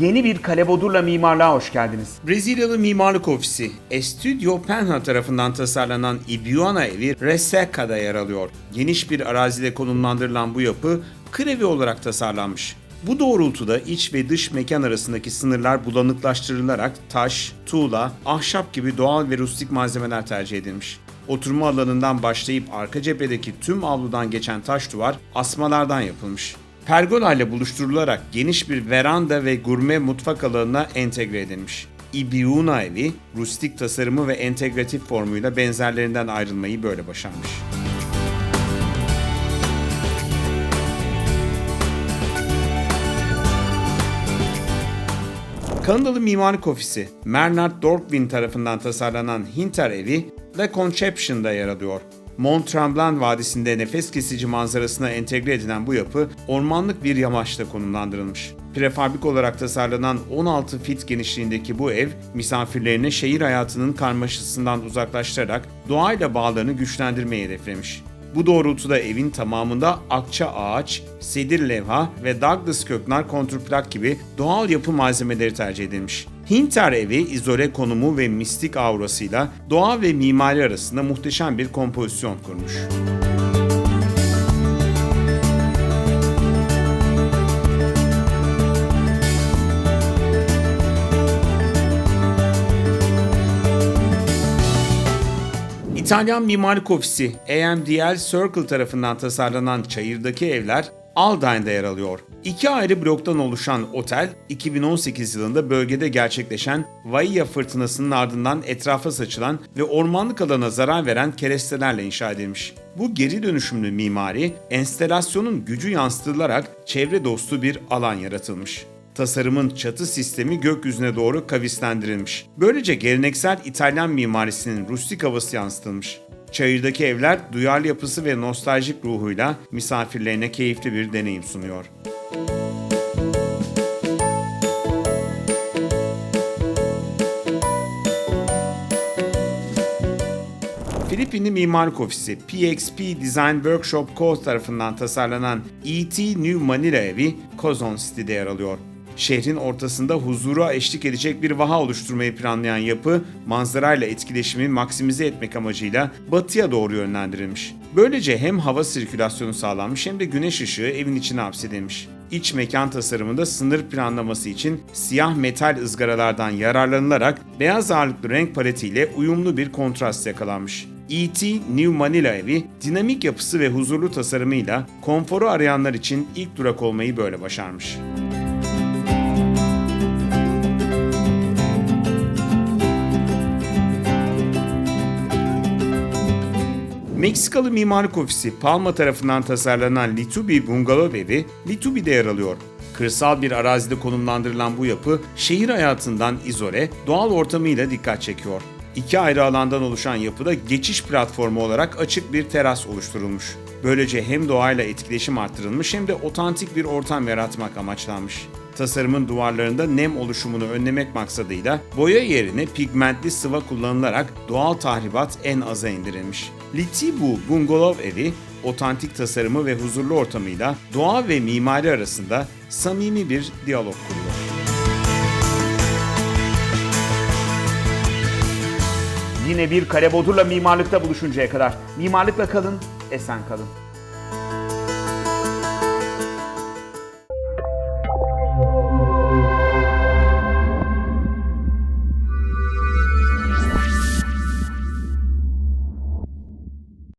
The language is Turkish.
Yeni bir Kalebodur'la mimarlığa hoş geldiniz. Brezilyalı mimarlık ofisi Estúdio Penha tarafından tasarlanan Ibiúna evi Reseca'da yer alıyor. Geniş bir arazide konumlandırılan bu yapı krevi olarak tasarlanmış. Bu doğrultuda iç ve dış mekan arasındaki sınırlar bulanıklaştırılarak taş, tuğla, ahşap gibi doğal ve rustik malzemeler tercih edilmiş. Oturma alanından başlayıp arka cephedeki tüm avludan geçen taş duvar asmalardan yapılmış. Pergola ile buluşturularak geniş bir veranda ve gurme mutfak alanına entegre edilmiş. Ibiúna evi, rustik tasarımı ve entegratif formuyla benzerlerinden ayrılmayı böyle başarmış. Kanadalı mimarlık ofisi Bernard Dorkwin tarafından tasarlanan Hinter evi La Conception'da yer alıyor. Mont Tremblant Vadisi'nde nefes kesici manzarasına entegre edilen bu yapı ormanlık bir yamaçta konumlandırılmış. Prefabrik olarak tasarlanan 16 fit genişliğindeki bu ev, misafirlerini şehir hayatının karmaşasından uzaklaştırarak doğayla bağlarını güçlendirmeyi hedeflemiş. Bu doğrultuda evin tamamında akça ağaç, sedir levha ve Douglas köknar kontrplak gibi doğal yapı malzemeleri tercih edilmiş. Hinter evi izole konumu ve mistik aurasıyla doğa ve mimari arasında muhteşem bir kompozisyon kurmuş. İtalyan mimarlık ofisi AMDL Circle tarafından tasarlanan çayırdaki evler Aldine'da yer alıyor. İki ayrı bloktan oluşan otel, 2018 yılında bölgede gerçekleşen Vaia fırtınasının ardından etrafa saçılan ve ormanlık alana zarar veren kerestelerle inşa edilmiş. Bu geri dönüşümlü mimari, enstelasyonun gücü yansıtılarak çevre dostu bir alan yaratılmış. Tasarımın çatı sistemi gökyüzüne doğru kavislendirilmiş. Böylece geleneksel İtalyan mimarisinin rustik havası yansıtılmış. Çayırdaki evler duyarlı yapısı ve nostaljik ruhuyla misafirlerine keyifli bir deneyim sunuyor. Filipinli mimarlık ofisi PXP Design Workshop Co. tarafından tasarlanan ET New Manila evi Quezon City'de yer alıyor. Şehrin ortasında huzura eşlik edecek bir vaha oluşturmayı planlayan yapı, manzarayla etkileşimi maksimize etmek amacıyla batıya doğru yönlendirilmiş. Böylece hem hava sirkülasyonu sağlanmış hem de güneş ışığı evin içine hapsedilmiş. İç mekan tasarımında sınır planlaması için siyah metal ızgaralardan yararlanılarak beyaz ağırlıklı renk paletiyle uyumlu bir kontrast yakalanmış. ET New Manila evi dinamik yapısı ve huzurlu tasarımıyla konforu arayanlar için ilk durak olmayı böyle başarmış. Meksikalı mimarlık ofisi Palma tarafından tasarlanan Litubi Bungalov evi Litubi'de yer alıyor. Kırsal bir arazide konumlandırılan bu yapı şehir hayatından izole, doğal ortamıyla dikkat çekiyor. İki ayrı alandan oluşan yapıda geçiş platformu olarak açık bir teras oluşturulmuş. Böylece hem doğayla etkileşim arttırılmış hem de otantik bir ortam yaratmak amaçlanmış. Tasarımın duvarlarında nem oluşumunu önlemek maksadıyla boya yerine pigmentli sıva kullanılarak doğal tahribat en aza indirilmiş. Litibu Bungalov evi otantik tasarımı ve huzurlu ortamıyla doğa ve mimari arasında samimi bir diyalog kuruyor. Yine bir Kalebodur'la mimarlıkta buluşuncaya kadar mimarlıkla kalın, esen kalın.